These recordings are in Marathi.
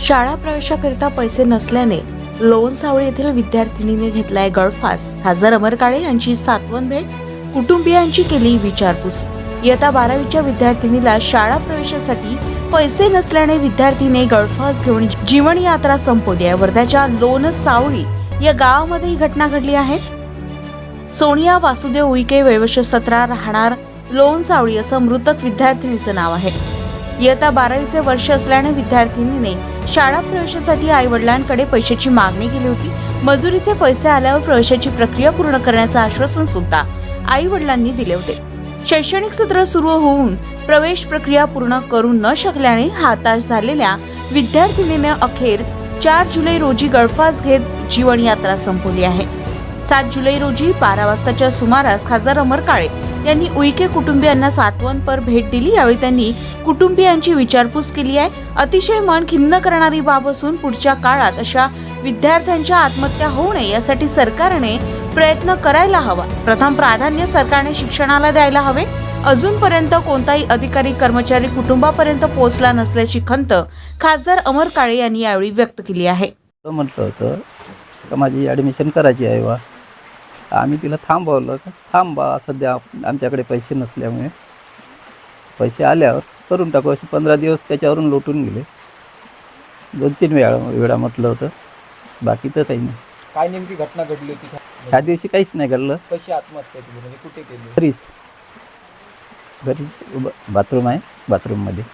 शाळा प्रवेशाकरिता पैसे नसल्याने लोणसावळी येथील विद्यार्थिनीने घेतलाय गळफास. खासदार अमर काळे यांची सातवन भेट कुटुंबियांची केली विचारपूस. इयत्ता बारावीच्या विद्यार्थिनीला शाळा प्रवेशासाठी पैसे नसल्याने विद्यार्थीने गळफास घेऊन जीवन यात्रा संपवली आहे. वर्ध्याच्या लोणसावळी या गावामध्ये ही घटना घडली आहे. सोनिया वासुदेव उईके वैवश्य सतरा राहणार लोणसावळी असं मृतक विद्यार्थिनीचं नाव आहे. इयत्ता बारावीचे वर्ष असल्याने विद्यार्थिनीने शाळा प्रवेशासाठी आई वडिलांकडे पैशाची मागणी केली होती. मजुरीचे पैसे आल्यावर प्रवेशाची प्रक्रिया पूर्ण करण्याचं आश्वासन सुद्धा आई वडिलांनी दिले होते. शैक्षणिक सत्र सुरू होऊन प्रवेश प्रक्रिया पूर्ण करू न शकल्याने हाताश झालेल्या विद्यार्थिनीने अखेर चार जुलै रोजी गळफास घेत जीवन यात्रा संपवली आहे. सात जुलै रोजी बारा वाजताच्या सुमारास खासदार अमर काळे यांनी उईके कुटुंबियांना सातवनपर भेट दिली. यावेळी त्यांनी कुटुंबियांची विचारपूस केली आहे. अतिशय मन खिन्न करणारी बाब असून पुढच्या काळात अशा विद्यार्थ्यांच्या आत्महत्या होऊ नये यासाठी सरकारने प्रयत्न करायला हवा. प्रथम प्राधान्य सरकारने शिक्षणाला द्यायला हवे. अजूनपर्यंत कोणताही अधिकारी कर्मचारी कुटुंबापर्यंत पोहोचला नसल्याची खंत खासदार अमर काळे यांनी यावेळी व्यक्त केली आहे. म्हटलं होतं का माझी ॲडमिशन करायची आहे वा आम्ही तिला थांबवलं. का थांबा सध्या आमच्याकडे पैसे नसल्यामुळे. पैसे आल्यावर करून टाकू. असे पंधरा दिवस त्याच्यावरून लोटून गेले. दोन तीन वेळा वेळा म्हटलं होतं. बाकी तर काही नाही. काय नेमकी घटना घडली होती? ह्या दिवशी काहीच नाही घडलं. कशी आत्महत्या केली? म्हणजे कुठे केली? घरीच. घरीच ब- बाथरूम आहे बाथरूममध्ये.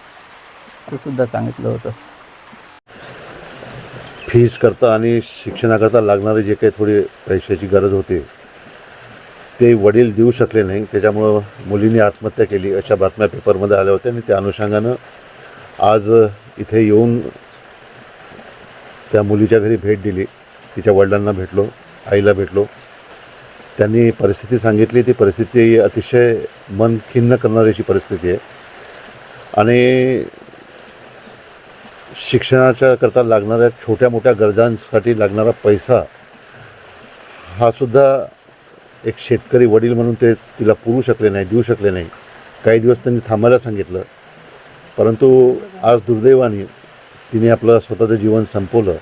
ते सुद्धा सांगितलं होतं. फीस करता आणि शिक्षणाकरता लागणारे जे काही थोडी पैशाची गरज होती ते वडील देऊ शकले नाही. त्याच्यामुळं मुलीने आत्महत्या केली अशा बातम्या पेपरमध्ये आल्या होत्या आणि त्या अनुषंगानं आज इथे येऊन त्या मुलीच्या घरी भेट दिली. तिच्या वडिलांना भेटलो आईला भेटलो. त्यांनी परिस्थिती सांगितली. ती परिस्थिती अतिशय मन खिन्न करणारी अशी परिस्थिती आहे. आणि शिक्षणाच्या करता लागणाऱ्या छोट्या मोठ्या गरजांसाठी लागणारा पैसा हा सुद्धा एक शेतकरी वडील म्हणून ते तिला पुरू शकले नाही देऊ शकले नाही. काही दिवस त्यांनी थांबायला सांगितलं. परंतु आज दुर्दैवाने तिने आपलं स्वतःचं जीवन संपवलं.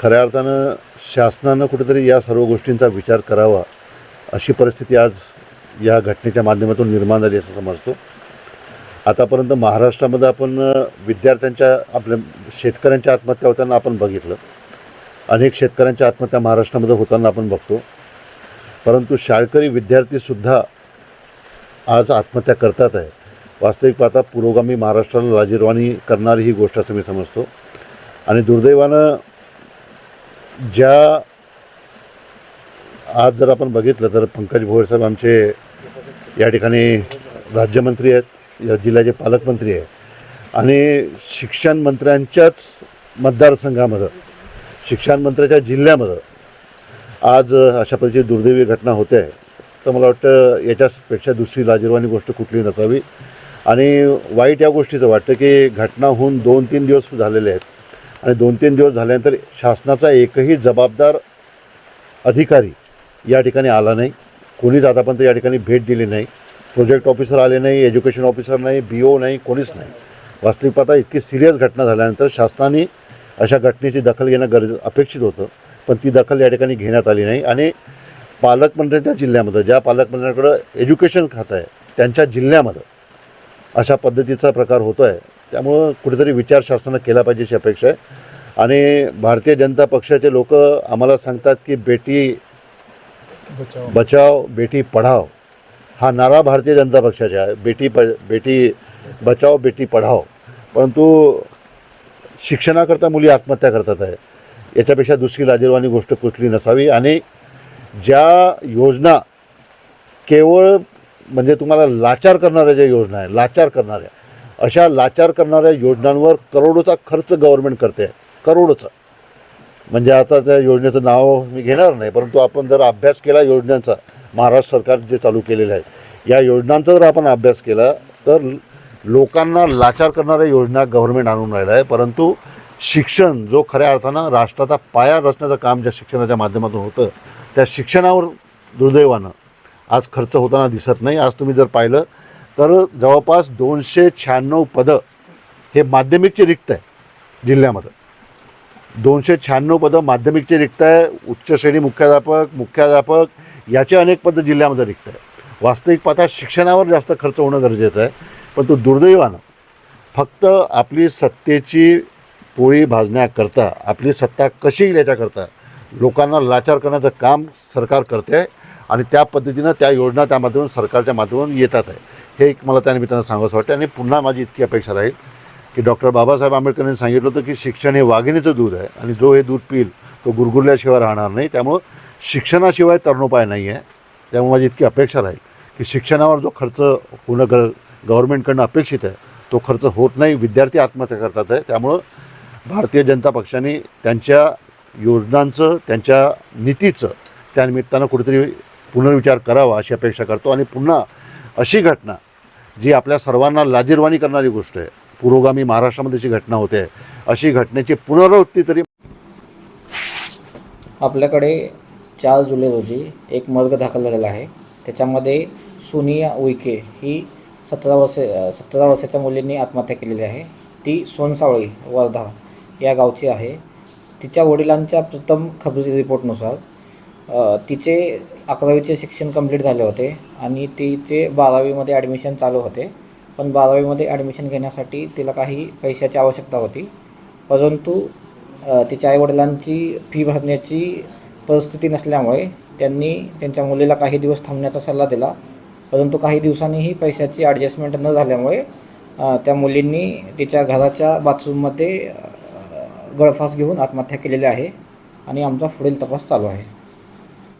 खऱ्या अर्थानं शासनानं कुठेतरी या सर्व गोष्टींचा विचार करावा अशी परिस्थिती आज या घटनेच्या माध्यमातून निर्माण झाली असं समजतो. आतापर्यंत महाराष्ट्रामध्ये आपण विद्यार्थ्यांच्या आपल्या शेतकऱ्यांच्या आत्महत्या होताना आपण बघितलं. अनेक शेतकऱ्यांच्या आत्महत्या महाराष्ट्रामध्ये होताना आपण बघतो. परंतु शाळकरी विद्यार्थीसुद्धा आज आत्महत्या करतात आहे वास्तविक पाहता पुरोगामी महाराष्ट्राला राजीरवाणी करणारी ही गोष्ट असं मी समजतो. आणि दुर्दैवानं ज्या आज जर आपण बघितलं तर पंकज भोयर साहेब आमचे या ठिकाणी राज्यमंत्री आहेत या जिल्ह्याचे पालकमंत्री आहे आणि शिक्षण मंत्र्यांच्याच मतदारसंघामध्ये शिक्षण मंत्र्याच्या जिल्ह्यामध्ये आज अशा पद्धतीची दुर्दैवी घटना होते आहे. तर मला वाटतं याच्यापेक्षा दुसरी लाजीरवाणी गोष्ट कुठली नसावी. आणि वाईट या गोष्टीचं वाटतं की घटना होऊन दोन तीन दिवस झालेले आहेत. आणि दोन तीन दिवस झाल्यानंतर शासनाचा एकही जबाबदार अधिकारी या ठिकाणी आला नाही. कोणीच आतापर्यंत या ठिकाणी भेट दिली नाही. प्रोजेक्ट ऑफिसर आले नाही एज्युकेशन ऑफिसर नाही बी ओ नाही कोणीच नाही. वास्तविक पाहता इतकी सिरियस घटना झाल्यानंतर शासनाने अशा घटनेची दखल घेणं गरज अपेक्षित होतं. पण ती दखल या ठिकाणी घेण्यात आली नाही. आणि पालकमंत्र्यांच्या जिल्ह्यामध्ये ज्या पालकमंत्र्यांकडं एज्युकेशन खातं आहे त्यांच्या जिल्ह्यामध्ये अशा पद्धतीचा प्रकार होतो आहे त्यामुळं कुठेतरी विचार शासनानं केला पाहिजे अशी अपेक्षा आहे. आणि भारतीय जनता पक्षाचे लोक आम्हाला सांगतात की बेटी बचाव. बचाव बेटी पढाव हा नारा भारतीय जनता पक्षाचा आहे. बेटी प बेटी बचाव बेटी पढाव. परंतु शिक्षणाकरता मुली आत्महत्या करतात आहे. याच्यापेक्षा दुसरी लाजीरवाणी गोष्ट कुठली नसावी. आणि ज्या योजना केवळ म्हणजे तुम्हाला लाचार करणाऱ्या ज्या योजना आहे लाचार करणाऱ्या अशा लाचार करणाऱ्या योजनांवर करोडोचा खर्च गव्हर्नमेंट करते. करोडोचा. म्हणजे आता त्या योजनेचं नाव मी घेणार नाही परंतु आपण जर अभ्यास केला योजनांचा महाराष्ट्र सरकार जे चालू केलेलं आहे या योजनांचा जर आपण अभ्यास केला तर लोकांना लाचार करणाऱ्या योजना गव्हर्नमेंट आणून राहिलं आहे परंतु शिक्षण जो खऱ्या अर्थानं राष्ट्राचा पाया रचण्याचं काम ज्या शिक्षणाच्या माध्यमातून होतं त्या शिक्षणावर दुर्दैवानं आज खर्च होताना दिसत नाही. आज तुम्ही जर पाहिलं तर जवळपास दोनशे शहाण्णव पदं हे माध्यमिकचे रिक्त आहे जिल्ह्यामध्ये. दोनशे शहाण्णव पदं माध्यमिकचे रिक्त आहे उच्च श्रेणी मुख्याध्यापक मुख्याध्यापक याचे अनेक पदं जिल्ह्यामध्ये रिक्त आहे. वास्तविक पाहता शिक्षणावर जास्त खर्च होणं गरजेचं आहे पण तो दुर्दैवानं फक्त आपली सत्तेची पोळी भाजण्याकरता आपली सत्ता कशी येईल याच्याकरता लोकांना लाचार करण्याचं काम सरकार करते आहे आणि त्या पद्धतीनं त्या योजना त्या माध्यमातून सरकारच्या माध्यमातून येतात आहे. हे एक मला त्या निमित्तानं सांगावंसं वाटतं आणि पुन्हा माझी इतकी अपेक्षा राहील की डॉक्टर बाबासाहेब आंबेडकरांनी सांगितलं होतं की शिक्षण हे वाघिणीचं दूध आहे आणि जो हे दूध पिईल तो गुरगुरल्याशिवाय राहणार नाही. त्यामुळं शिक्षणाशिवाय तरणोपाय नाही आहे. त्यामुळे माझी इतकी अपेक्षा राहील की शिक्षणावर जो खर्च होणं गर गव्हर्मेंटकडनं अपेक्षित आहे तो खर्च होत नाही. विद्यार्थी आत्महत्या करतात आहे. त्यामुळं भारतीय जनता पक्षाने त्यांच्या योजनांचं त्यांच्या नीतीचं त्यानिमित्तानं कुठेतरी पुनर्विचार करावा अशी अपेक्षा करतो. आणि पुन्हा अशी घटना जी आपल्या सर्वांना लाजीरवाणी करणारी गोष्ट आहे पुरोगामी महाराष्ट्रामध्ये जी घटना होते अशी घटनेची पुनरावृत्ती तरी आपल्याकडे चार जुलै रोजी एक मर्ग दाखल झालेला आहे. त्याच्यामध्ये सोनिया उईके ही सतरा वर्ष सतरा वर्षाच्या मुलींनी आत्महत्या केलेली आहे. ती सोनसावळी वर्धा या गावची आहे. तिच्या वडिलांच्या प्रथम खबरी रिपोर्टनुसार तिचे अकरावीचे शिक्षण कंप्लीट झाले होते आणि तिचे बारावीमध्ये ॲडमिशन चालू होते. पण बारावीमध्ये ॲडमिशन घेण्यासाठी तिला काही पैशाची आवश्यकता होती. परंतु तिच्या आईवडिलांची फी भरण्याची परिस्थिती नसल्यामुळे त्यांनी त्यांच्या मुलीला काही दिवस थांबण्याचा सल्ला दिला. परंतु काही दिवसांनीही पैशाची ॲडजस्टमेंट न झाल्यामुळे त्या मुलींनी तिच्या घराच्या बाथरूममध्ये गळफास घेऊन आत्महत्या केलेली आहे आणि आमचा पुढील तपास चालू आहे.